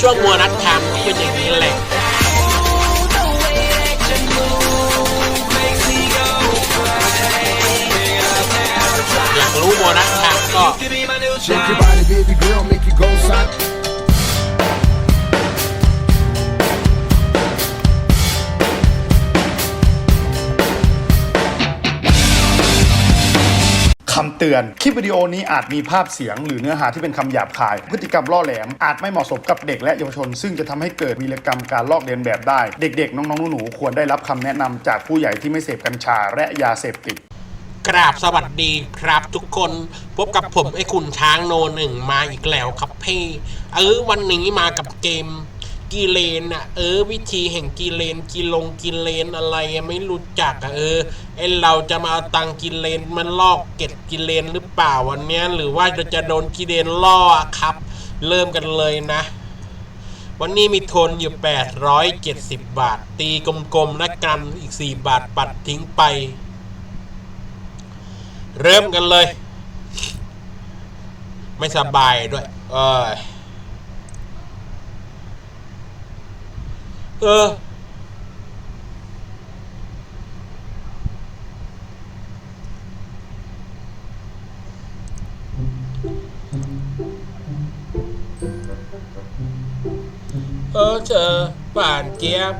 ช่วงมัวนัดทำก็เป็นอย่างนี้แหละอยากรู้มัวนัดทำก็ ตือน คลิปวิดีโอนี้อาจมีภาพเสียง หรือเนื้อหาที่เป็นคำหยาบคาย พฤติกรรมล่อแหลม อาจไม่เหมาะสมกับเด็กและเยาวชน ซึ่งจะทำให้เกิดวีรกรรมการลอกเลียนแบบได้ เด็กๆ น้องๆหนูๆควรได้รับคำแนะนำจากผู้ใหญ่ที่ไม่เสพกัญชาและยาเสพติดกราบสวัสดีครับทุกคนพบกับผมไอ้คุณช้างโนหนึ่งมาอีกแล้วครับพี่เออวันนี้มากับเกม กีเลนอะเออ วิธีแห่งกีเลนกีลงกีเลนอะไรไม่รู้จักอะเออไอเราจะมาเอาตังกีเลนมันลอกเก็บกีเลนหรือเปล่าวันเนี้ยหรือว่าเราจะโดนกีเลนล่อครับ เริ่มกันเลยนะ วันนี้มีทนอยู่ 870 บาท ตีกลมๆและกันอีก 4 บาทปัดทิ้งไป เริ่มกันเลย ไม่สบายด้วย เอย เออ เออเจอป่านเจี๊ยบ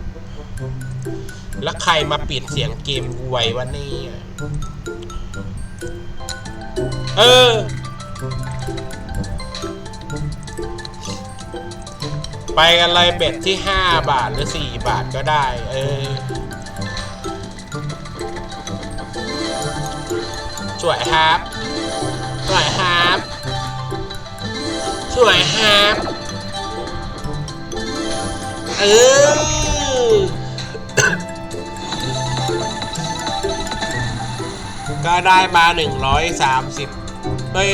แล้วใครมาปิดเสียงเกมกูไว้วะเนี่ยเออ ไปกันเลยเบ็ดที่ 5 บาทหรือ 4 บาทก็ได้ เออ สวยครับ สวยครับ สวยครับ เออ ก็ได้มา 130เอ้ย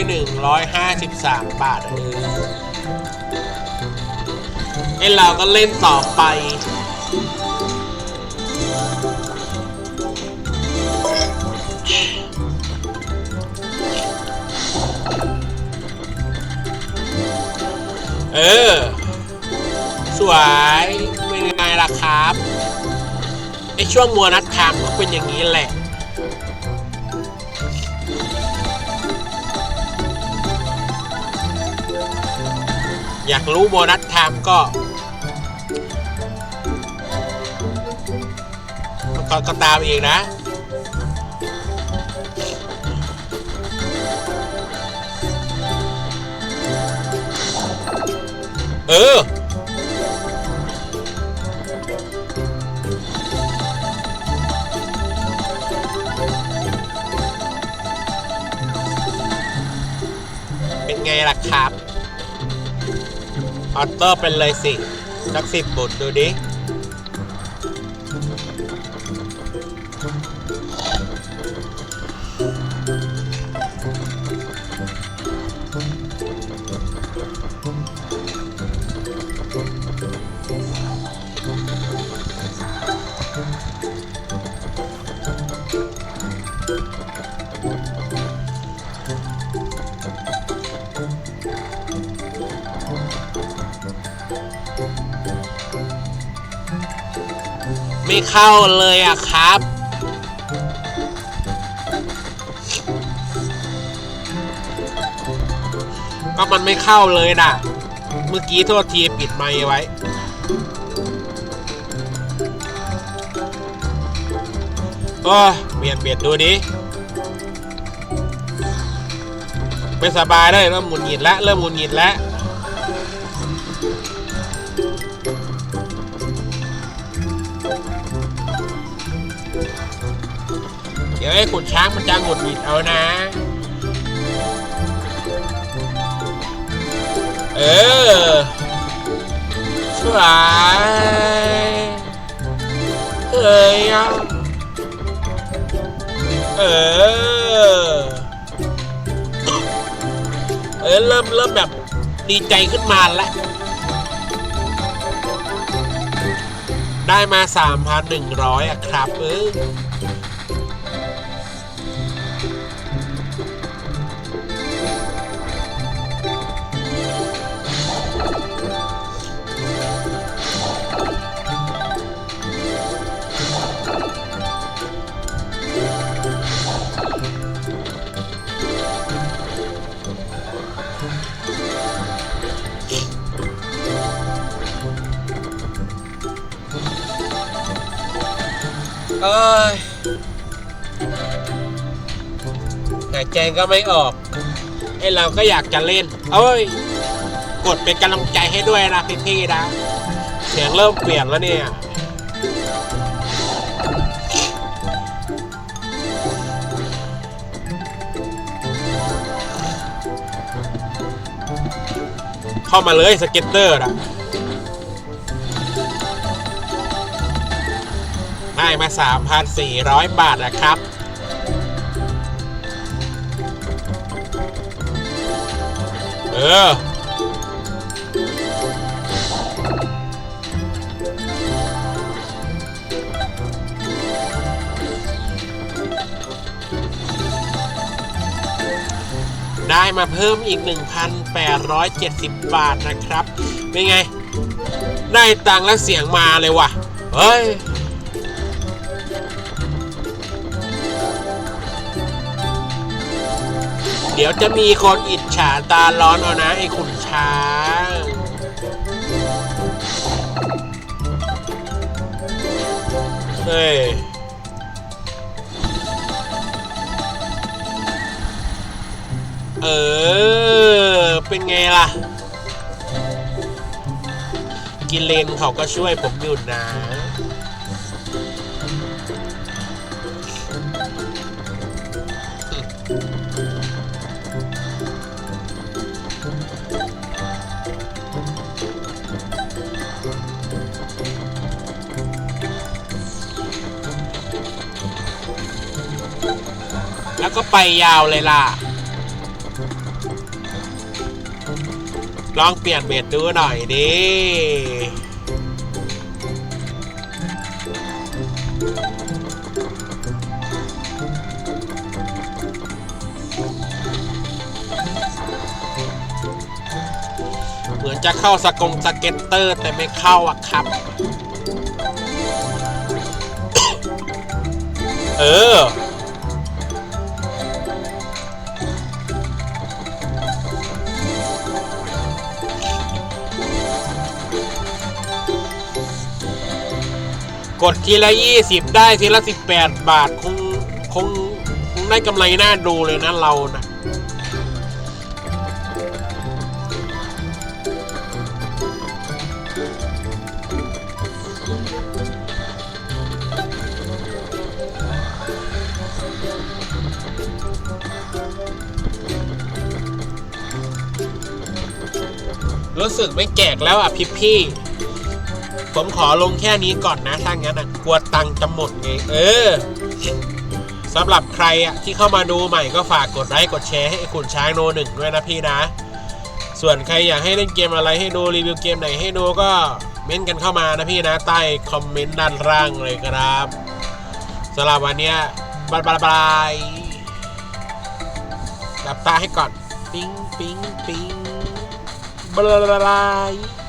153 บาทเออ ไอเราก็เล่นต่อไป เออ สวยเป็นยังไงล่ะครับไอช่วงมัวนัดทำก็เป็นอย่างนี้แหละอยากรู้โบนัสไทม์ก็ ก็ก็ตามเองนะ เออ เป็นไงล่ะครับ ออโต้เป็นเลยสิ สักสิบบุตรดูดิ ไม่เข้าเลยอะครับ ก็มันไม่เข้าเลยนะเมื่อกี้โทษทีปิดไมค์ไว้ โอ้เปลี่ยนเปลี่ยนดูดิไม่สบายเลยเริ่มหงุดหงิดแล้วเริ่มหงุดหงิดแล้ว เดี๋ยวไอ้ขุนช้างมันจะหงุดหงิดเอานะ เออสวยเอ้ยเออ เออเริ่มเริ่มแบบดีใจขึ้นมาแล้วได้มา 3,100อะครับ เออ เอ้ยหายใจก็ไม่ออกไอเราก็อยากจะเล่น เอ้ย กดเป็นกำลังใจให้ด้วยนะพี่ๆนะ เสียงเริ่มเปลี่ยนแล้วเนี่ยเข้ามาเลยสเก็ตเตอร์นะ มา 3,400 บาทนะครับเออได้มาเพิ่มอีก 1,870 บาทนะครับ เป็นไง ได้ตังค์แล้วเสียงมาเลยว่ะ เฮ้ย ดี๋ยวจะมีคนอิจฉาตาร้อนเอานะไอ้ขุนช้างเฮ้ยเออ เป็นไงล่ะ กินเลนเขาก็ช่วยผมอยู่นะ ก็ไปยาวเลยล่ะ ลองเปลี่ยนเบ็ดดูหน่อยดิเหมือนจะเข้าสกงสเก็ตเตอร์แต่ไม่เข้าอะครับ เออ กดทีละ20ได้ทีละ18บแปดบาทคงคงคงได้กำไรน่าดูเลยนะเรานะรู้สึกไม่แจกแล้วอะพี่พี่ ผมขอลงแค่นี้ก่อนนะถ้างั้นอะกลัวตังจะหมดไง เออสำหรับใครอะที่เข้ามาดูใหม่ก็ฝากกดไลค์กดแชร์ให้ไอ้คุณช้างโนหนึ่งด้วยนะพี่นะ ส่วนใครอยากให้เล่นเกมอะไรให้ดูรีวิวเกมไหนให้ดูก็เม้นกันเข้ามานะพี่นะ ใต้คอมเมนต์ด้านล่างเลยครับสำหรับวันนี้บายบายบายหลับตาให้ก่อน ปิ๊งปิ๊งปิ๊งบายบาย